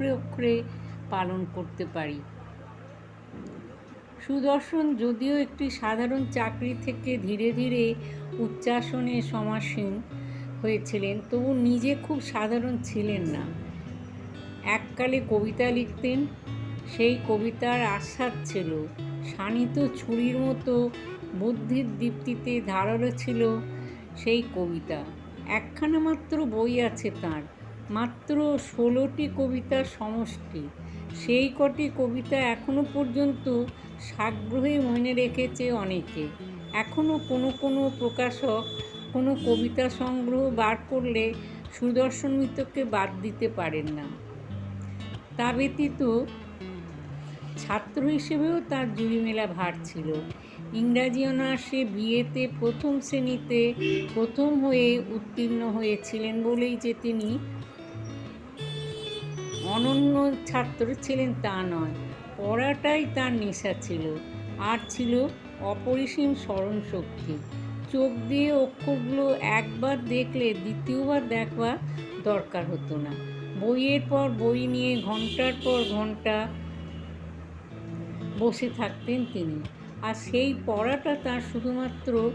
অক্ষরে অক্ষরে পালন করতে পারি। সুদর্শন যদিও একটি সাধারণ চাকরি থেকে ধীরে ধীরে উচ্চাসনে সমাসীন হয়েছিলেন, তবু নিজে খুব সাধারণ ছিলেন না। এককালে কবিতা লিখতেন, সেই কবিতার আস্বাদ ছিল, শানিত ছুরির মতো বুদ্ধির দীপ্তিতে ধারালো ছিল সেই কবিতা। একখানা মাত্র বই আছে তার মাত্র ষোলোটি কবিতার সমষ্টি। সেই কটি কবিতা এখনও পর্যন্ত সাগ্রহে মনে রেখেছে অনেকে। এখনও কোনো কোনো প্রকাশক কোনো কবিতা সংগ্রহ বার করলে সুদর্শন মিত্রকে বাদ দিতে পারেন না। তা ব্যতীত ছাত্র হিসেবেও তার জুড়ি মেলা ভার ছিল। ইংরাজি অনার্সে বিয়েতে প্রথম শ্রেণীতে প্রথম হয়ে উত্তীর্ণ হয়েছিলেন বলেই যে তিনি অনন্য ছাত্র ছিলেন তা নয়, পড়াটাই তার নেশা ছিল। আর ছিল অপরিসীম স্মরণশক্তি। চোখ দিয়ে অক্ষরগুলো একবার দেখলে দ্বিতীয়বার দেখবার দরকার হতো না। বইয়ের পর বই নিয়ে ঘণ্টার পর ঘণ্টা বসে থাকতেন তিনি। আর সেই পড়াটা তার শুধুমাত্র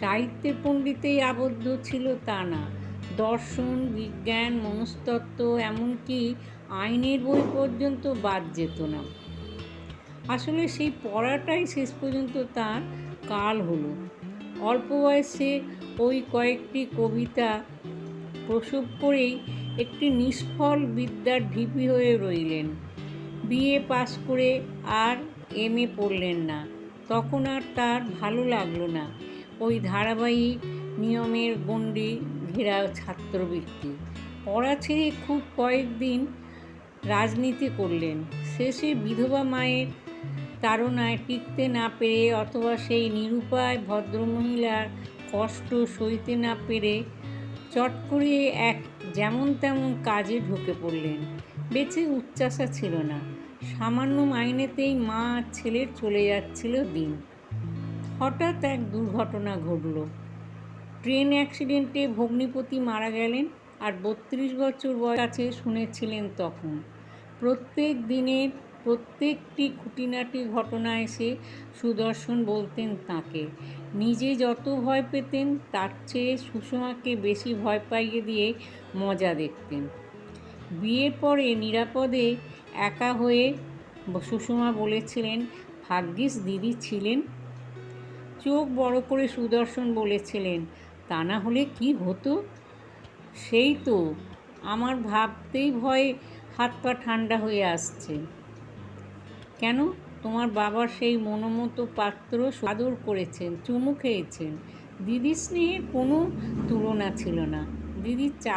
সাহিত্যের পণ্ডিতেই আবদ্ধ ছিল তা না। দর্শন, বিজ্ঞান, মনস্তত্ত্ব, এমনকি আইনের বই পর্যন্ত বাদ যেত না। আসলে সেই পড়াটাই শেষ পর্যন্ত তার কাল হলো। অল্প বয়সে ওই কয়েকটি কবিতা প্রসব করেই একটি নিষ্ফল বিদ্যার ঢিপি হয়ে রইলেন। বিএ পাস করে আর এম এ পড়লেন না। তখন আর তার ভালো লাগল না। ওই ধারাবাহিক নিয়মের গণ্ডি ঘেরা ছাত্রবৃত্তি। পড়া ছেড়ে খুব কয়েকদিন রাজনীতি করলেন। শেষে বিধবা মায়ের তাড়নায় টিকতে না পেরে অথবা সেই নিরুপায় ভদ্রমহিলার কষ্ট সইতে না পেরে চট করে এক যেমন তেমন কাজে ঢুকে পড়লেন। বেঁচে উচ্চাসা ছিল না। সামান্য মাইনেতেই মা ছেলের চলে যাচ্ছিল দিন। হঠাৎ এক দুর্ঘটনা ঘটল। ট্রেন অ্যাক্সিডেন্টে ভগ্নিপতি মারা গেলেন আর বত্রিশ বছর বয়স শুনেছিলেন তখন। প্রত্যেক দিনের প্রত্যেকটি খুঁটিনাটি ঘটনা এসে সুদর্শন বলতেন তাকে। নিজে যত ভয় পেতেন, তার চেয়ে সুষমাকে বেশি ভয় পাইয়ে দিয়ে মজা দেখতেন। বিয়ের পরে নিরাপদে একা হয়ে সুষমা বলেছিলেন, ভাগ্যিস দিদি ছিলেন। চোখ বড় করে সুদর্শন বলেছিলেন তা না হলে কি হতো? সেই তো আমার ভাবতেই ভয়ে হাত পা ঠান্ডা হয়ে আসছে। কেন? তোমার বাবা সেই মনোমতো পাত্র সাদর করেছেন, চুমু খেয়েছেন। দিদির স্নেহের কোনো তুলনা ছিল না। দিদির চার